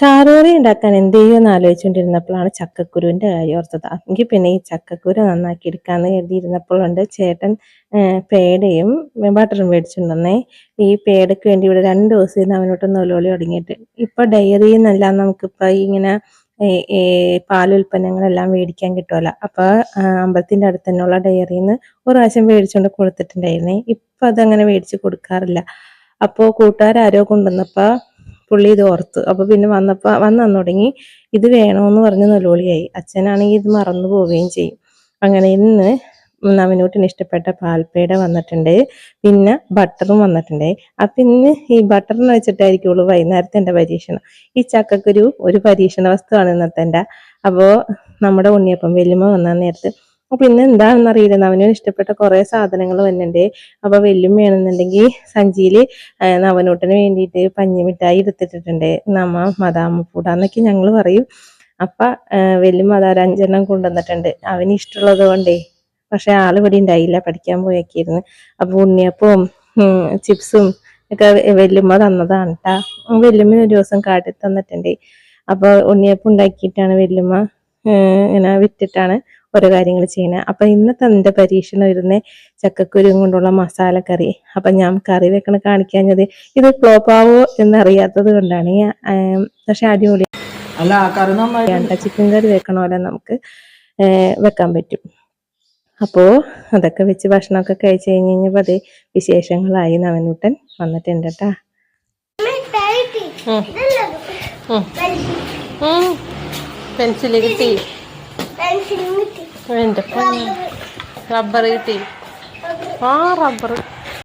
ചാറുകറി ഉണ്ടാക്കാൻ എന്ത് ചെയ്യുമെന്ന് ആലോചിച്ചുകൊണ്ടിരുന്നപ്പോഴാണ് ചക്കക്കുരുവിന്റെ കാര്യം ഓർത്തത്. എങ്കിൽ പിന്നെ ഈ ചക്കക്കുരു നന്നാക്കി എടുക്കാമെന്ന് കരുതിയിരുന്നപ്പോഴുണ്ട് ചേട്ടൻ പേടയും ബട്ടറും മേടിച്ചിട്ടുണ്ടെന്നേ ഈ പേടയ്ക്ക് വേണ്ടി ഇവിടെ രണ്ട് ദിവസം ഇരുന്ന് അവനോട്ട് നൊലോളി തുടങ്ങിയിട്ട്. ഇപ്പൊ ഡയറിയിൽ നിന്നെല്ലാം നമുക്കിപ്പോ ഇങ്ങനെ പാലുൽപ്പന്നങ്ങളെല്ലാം മേടിക്കാൻ കിട്ടുമല്ലോ അപ്പൊ അമ്പലത്തിന്റെ അടുത്ത് തന്നെയുള്ള ഡയറിയിൽ നിന്ന് ഒരു പ്രാവശ്യം മേടിച്ചുകൊണ്ട് കൊടുത്തിട്ടുണ്ടായിരുന്നേ. ഇപ്പൊ അതങ്ങനെ മേടിച്ച് കൊടുക്കാറില്ല. അപ്പോൾ കൂട്ടുകാരാരോ കൊണ്ടുവന്നപ്പോ പുള്ളി ഇത് ഓർത്തു. അപ്പൊ പിന്നെ വന്നപ്പോ വന്നു തുടങ്ങി ഇത് വേണമെന്ന് പറഞ്ഞ് നല്ലോളിയായി അച്ഛനാണെങ്കിൽ ഇത് മറന്നു പോവുകയും ചെയ്യും. അങ്ങനെ ഇന്ന് നവനൂട്ടിന് ഇഷ്ടപ്പെട്ട പാൽപ്പേട വന്നിട്ടുണ്ട്. പിന്നെ ബട്ടറും വന്നിട്ടുണ്ട്. അപ്പൊ ഇന്ന് ഈ ബട്ടറിന് വെച്ചിട്ടായിരിക്കുള്ളൂ വൈകുന്നേരത്തെ എന്റെ പരീക്ഷണം. ഈ ചക്കക്കുരു ഒരു പരീക്ഷണ വസ്തുവാണ് ഇന്നത്തെ എന്റെ. അപ്പോൾ നമ്മുടെ ഉണ്ണിയപ്പം വെല്ലുമ്മ വന്ന നേരത്ത് അപ്പൊ ഇന്ന് എന്താണെന്ന് അറിയില്ല അവനോട് ഇഷ്ടപ്പെട്ട കുറെ സാധനങ്ങൾ വന്നിട്ടുണ്ട് അപ്പൊ വെല്ലുമ്മയാണെന്നുണ്ടെങ്കിൽ സഞ്ചിയിൽ ആ, നവനൂട്ടിന് വേണ്ടിയിട്ട് പഞ്ഞിമിഠായി എടുത്തിട്ടിട്ടുണ്ട്. നമ്മ മദാമ എന്നൊക്കെ ഞങ്ങൾ പറയും. അപ്പൊ വെല്ലും അഞ്ചെണ്ണം കൊണ്ടുവന്നിട്ടുണ്ട്. അവന് ഇഷ്ടമുള്ളത് കൊണ്ടേ. പക്ഷെ ആൾ ഇവിടെ ഉണ്ടായില്ല പഠിക്കാൻ പോയേക്കിരുന്നു. അപ്പൊ ഉണ്ണിയപ്പവും ചിപ്സും ഒക്കെ വെല്ലുമ്മ തന്നതാണ് കേട്ടാ വെല്ലുമ്മ ഒരു ദിവസം കാട്ടി തന്നിട്ടുണ്ട് അപ്പൊ ഉണ്ണിയപ്പം ഉണ്ടാക്കിയിട്ടാണ് വെല്ലുമ്മ ഇങ്ങനെ വിറ്റിട്ടാണ് ഓരോ കാര്യങ്ങൾ ചെയ്യുന്നത് അപ്പം ഇന്നത്തെ എന്റെ പരീക്ഷണം ഇരുന്ന് ചക്കക്കുരു കൊണ്ടുള്ള മസാലക്കറി അപ്പം ഞാൻ കറി വെക്കണ കാണിക്കാഞ്ഞത് ഇത് ഫ്ലോപ്പാവോ എന്നറിയാത്തത് കൊണ്ടാണ്. പക്ഷെ അടിപൊളി. കറി വേണ്ട ചിക്കൻ കറി വെക്കണ പോലെ നമുക്ക് വെക്കാൻ പറ്റും. അപ്പോൾ അതൊക്കെ വെച്ച് ഭക്ഷണമൊക്കെ കഴിച്ച് കഴിഞ്ഞ് കഴിഞ്ഞപ്പോൾ അത് വിശേഷങ്ങളായി നവനൂട്ടൻ വന്നിട്ടുണ്ട് കേട്ടാ പെൻസിൽ കിട്ടി. എന്റെ റബ്ബർ കിട്ടി. ആ റബ്ബർ